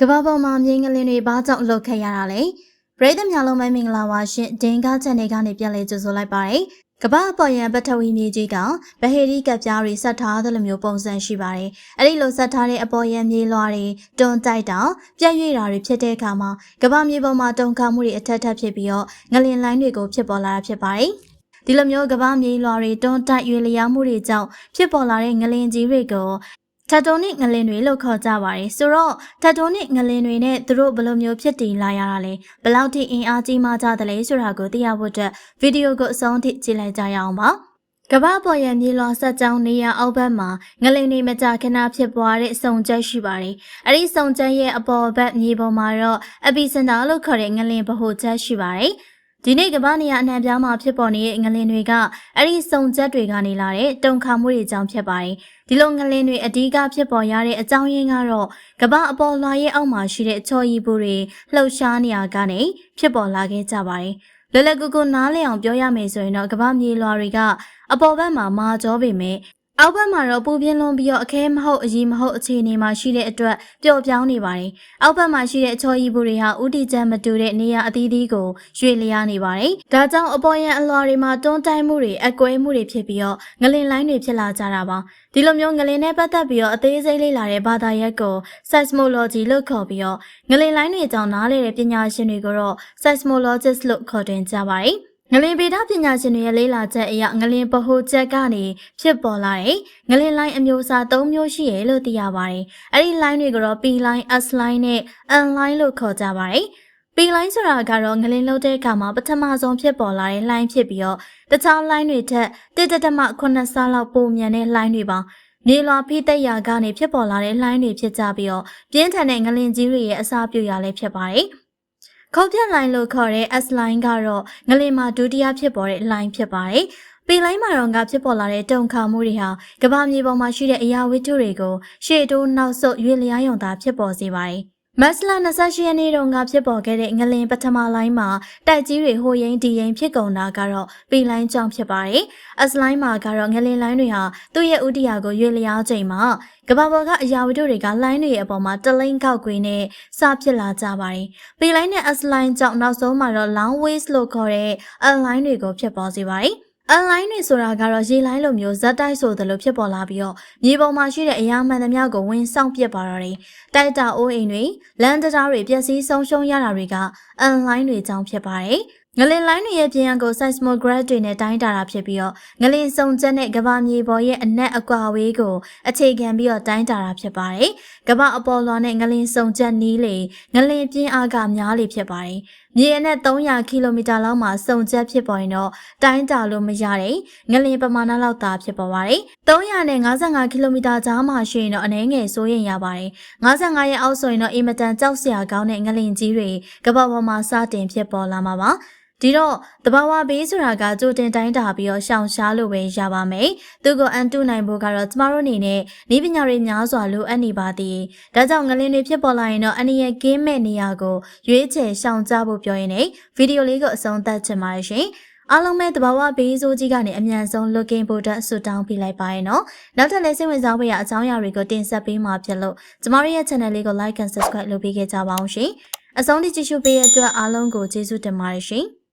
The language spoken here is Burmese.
ကဘာပေါ်မှာမြင်းကလင်းတွေဘာကြောင့်လှုပ်ခဲ့ရတာလဲပရိသတ်များလုံးပဲမင်္ဂလာပါရှင်ဒင်းကားချန်နယ်ကနေပြန်လည်ကြိုဆိုလိုက်ပါတယ်ကဘာအပေါ်ရန်ပထဝီမြေကြီးကဗဟေရီကပ်ပြားတွေဆက်ထားသလိုမျိုးပုံစံရှိပါတယ်အဲ့ဒီလိုဆက်ထားတဲ့အပေါ်ရန်မြေလွှာတွေတွန်းတိုက်တာပြက်ရွေ့တာတွေဖြစ်တဲ့အခါမှာကဘာမြေပေါ်မှာတုန်ခါမှုတွေအထက်ထပ်ဖြစ်ပြီးတော့ငလင်လိုင်းတွေကိုဖြစ်ပေါ်လာတာဖြစ်ပါတယ်ဒီလိုမျိုးကဘာမြေလွှာတွေတွန်းတိုက်ရွေလျားမှုတွေကြောင့်ဖြစ်ပေါ်လာတဲ့ငလင်ကြီးတွေကို ထက်တိုနစ်ငလင်တွေလို့ခေါ်ကြပါတယ်ဆိုတော့ထက်တိုနစ်ငလင်တွေနဲ့သူတို့ဘယ်လိုမျိုးဖြစ်တည်လာရတာလဲဘယ်လောက်ထိအင်အားကြီးမှကြတယ်လဲဆိုတာကိုသိရဖို့အတွက်ဗီဒီယိုကိုအဆုံးထိကြည့်လိုက်ကြရအောင်ပါကမ္ဘာပေါ်ရမြေလောဆက်ကြောင်းနေရအောက်ဘက်မှာငလင်တွေမကြခဏဖြစ်ပွားတဲ့စုံချက်ရှိပါတယ်။အဲဒီစုံချက်ရဲ့အပေါ်ဘက်မြေပေါ်မှာတော့အပီစင်တာလို့ခေါ်တဲ့ငလင်ဗဟိုချက်ရှိပါတယ်။ ဒီနေ့ကမ္ဘာနေရအနှံ့ပြားမှာဖြစ်ပေါ်နေတဲ့ငလင်တွေကအဲ့ဒီစုံချက်တွေကနေလာတဲ့တုန်ခါမှုတွေကြောင့်ဖြစ်ပါတယ်။ဒီလိုငလင်တွေအဓိကဖြစ်ပေါ်ရတဲ့အကြောင်းရင်းကတော့ကမ္ဘာအပေါ်လွှာရဲ့အောက်မှာရှိတဲ့ချော်ရီပူတွေလှုပ်ရှားနေရကနေဖြစ်ပေါ်လာခဲ့ကြပါတယ်။လွယ်လွယ်ကူကူနားလည်အောင်ပြောရမယ်ဆိုရင်တော့ကမ္ဘာမြေလွှာတွေကအပေါ်ဘက်မှာမာကြောပေမဲ့ အောက်ဘက်မှာတော့ပူပြင်းလွန်ပြီးတော့အခဲမဟုတ်အကြီးမဟုတ်အခြေအနေမှာရှိတဲ့အတွက်ပျော့ပြောင်းနေပါတယ်။အောက်ဘက်မှာရှိတဲ့အချော်ရီဘူးတွေဟာဥတီချမ်းမတူတဲ့နေရာအသီးသီးကိုရွေ့လျားနေပါတယ်။ဒါကြောင့်အပေါ်ရန်အလွှာတွေမှာတွန်းတိုက်မှုတွေအကွဲမှုတွေဖြစ်ပြီးတော့ငလင်လိုင်းတွေဖြစ်လာကြတာပါ။ဒီလိုမျိုးငလင်နဲ့ပတ်သက်ပြီးတော့အသေးစိတ်လေ့လာတဲ့ဘာသာရပ်ကို seismology လို့ခေါ်ပြီးတော့ငလင်လိုင်းတွေကြောင့်နားလည်တဲ့ပညာရှင်တွေကိုတော့ seismologist လို့ခေါ်တွင်ကြပါတယ်။ ငလင်ဗေဒပညာရှင်တွေရဲ့လေးလာချက်အရငလင်ပဟိုချက်ကနေဖြစ်ပေါ်လာတဲ့ငလင်လိုင်းအမျိုးအစား၃မျိုးရှိရလို့သိရပါတယ်။အဲ့ဒီ line တွေကတော့ P line, S line နဲ့ N line လို့ခေါ်ကြပါတယ်။ P line ဆိုတာကတော့ငလင်လှုပ်တဲ့အခါမှာပထမဆုံးဖြစ်ပေါ်လာတဲ့ line ဖြစ်ပြီးတော့တခြား line တွေထက်1.9ဆလောက်ပိုမြန်တဲ့ line တွေပါ။မြေလွာဖိသက်ရာကနေဖြစ်ပေါ်လာတဲ့ line တွေဖြစ်ကြပြီးတော့ပြင်းထန်တဲ့ငလင်ကြီးတွေရဲ့အစာပြုရာလည်းဖြစ်ပါတယ်။ ခုတ်ပြတ်လိုင်းလို့ခေါ်တဲ့ S line ကတော့ငလင်မှာဒုတိယဖြစ်ပေါ်တဲ့ line ဖြစ်ပါတယ်။ပီလိုင်းမှာတော့ကဖြစ်ပေါ်လာတဲ့တုံခါမှုတွေဟာကမ္ဘာမြေပေါ်မှာရှိတဲ့အရာဝတ္ထုတွေကိုရှေ့တိုးနောက်ဆုတ်ရွေ့လျားယုံသာဖြစ်ပေါ်စေပါတယ်။ မတ်လ28ရက်နေ့တုန်းကဖြစ်ပေါ်ခဲ့တဲ့ငလင်ပထမလိုင်းမှာတိုက်ကြီးတွေဟိုရင်ဒီရင်ဖြစ်ကုန်တာကတော့ပီလိုင်းကြောင့်ဖြစ်ပါတယ်။အစလိုင်းမှာကတော့ငလင်လိုင်းတွေဟာသူ့ရဲ့ဥတီယာကိုရွေလျားချိန်မှာကဘာပေါ်ကအရာဝတ္ထုတွေကလိုင်းတွေရဲ့အပေါ်မှာတလိမ့်ကောက်ကွင်းနဲ့စဖြစ်လာကြပါတယ်။ပီလိုင်းနဲ့အစလိုင်းကြောင့်နောက်ဆုံးမှာတော့ long ways လို့ခေါ်တဲ့အလိုင်းတွေကိုဖြစ်ပေါ်စေပါတယ်။ online တွေဆိုတာကတော့ရေလိုင်းလိုမျိုးဇက်တိုက်ဆိုသလိုဖြစ်ပေါ်လာပြီးတော့မြေပေါ်မှာရှိတဲ့အရာမှန်သမျှကိုဝင်ဆောင်ပစ်ပါတော့တယ်။တိုက်တာအိုးအိမ်တွေလမ်းတရားတွေပျက်စီးဆုံးရှုံးရတာတွေက online တွေကြောင့်ဖြစ်ပါတယ်။ငလင်လိုင်းတွေရဲ့ပြင်ရန်ကို seismograph တွေနဲ့တိုင်းတာတာဖြစ်ပြီးတော့ငလင်စုံချက်နဲ့ကဘာမြေပေါ်ရဲ့အနက်အကွာဝေးကိုအခြေခံပြီးတော့တိုင်းတာတာဖြစ်ပါတယ်။ကဘာအပေါ်လွန်နဲ့ငလင်စုံချက်နီးလေငလင်ပြင်းအားကများလေဖြစ်ပါတယ်။ မြေအနက်300ကီလိုမီတာလောက်မှာစုံချက်ဖြစ်ပေါ်ရင်တော့တိုင်းတာလို့မရတဲ့ငလင်ပမာဏလောက်သာဖြစ်ပေါ်ပါတယ်။300နဲ့55ကီလိုမီတာကြားမှာရှိရင်တော့အနည်းငယ်စိုးရင်ရပါတယ်။55ရဲ့အောက်ဆိုရင်တော့အင်မတန်ကြောက်စရာကောင်းတဲ့ငလင်ကြီးတွေကဘာပေါ်မှာစတင်ဖြစ်ပေါ်လာမှာပါ။ ဒီတော့တဘာဝဘေးဆိုတာကကြိုတင်တိုင်းတာပြီးတော့ရှောင်ရှားလို့ပဲရပါမယ်။သူကိုအန်တုနိုင်ဖို့ကတော့ကျမတို့အနေနဲ့ဤပညာတွေများစွာလိုအပ်နေပါသည်။ဒါကြောင့်ငလင်းတွေဖြစ်ပေါ်လာရင်တော့အနည်းငယ်ကင်းမဲ့နေရာကိုရွေးချယ်ရှောင်ကြဖို့ပြောရင်းနဲ့ဗီဒီယိုလေးကိုအဆုံးသတ်ချင်ပါတယ်ရှင်။အားလုံးပဲတဘာဝဘေးဆိုးကြီးကနေအမြန်ဆုံး looking ဖို့အတွက်ဆုတောင်းပေးလိုက်ပါရနော်။နောက်ထပ်လည်းစိတ်ဝင်စားဖို့ရအကြောင်းအရာတွေကိုတင်ဆက်ပေးမှာဖြစ်လို့ကျမတို့ရဲ့ channel လေးကို like and subscribe လုပ်ပေးခဲ့ကြပါအောင်ရှင်။အဆုံးထိကြည့်ရှုပေးတဲ့အတွက်အားလုံးကိုကျေးဇူးတင်ပါတယ်ရှင်။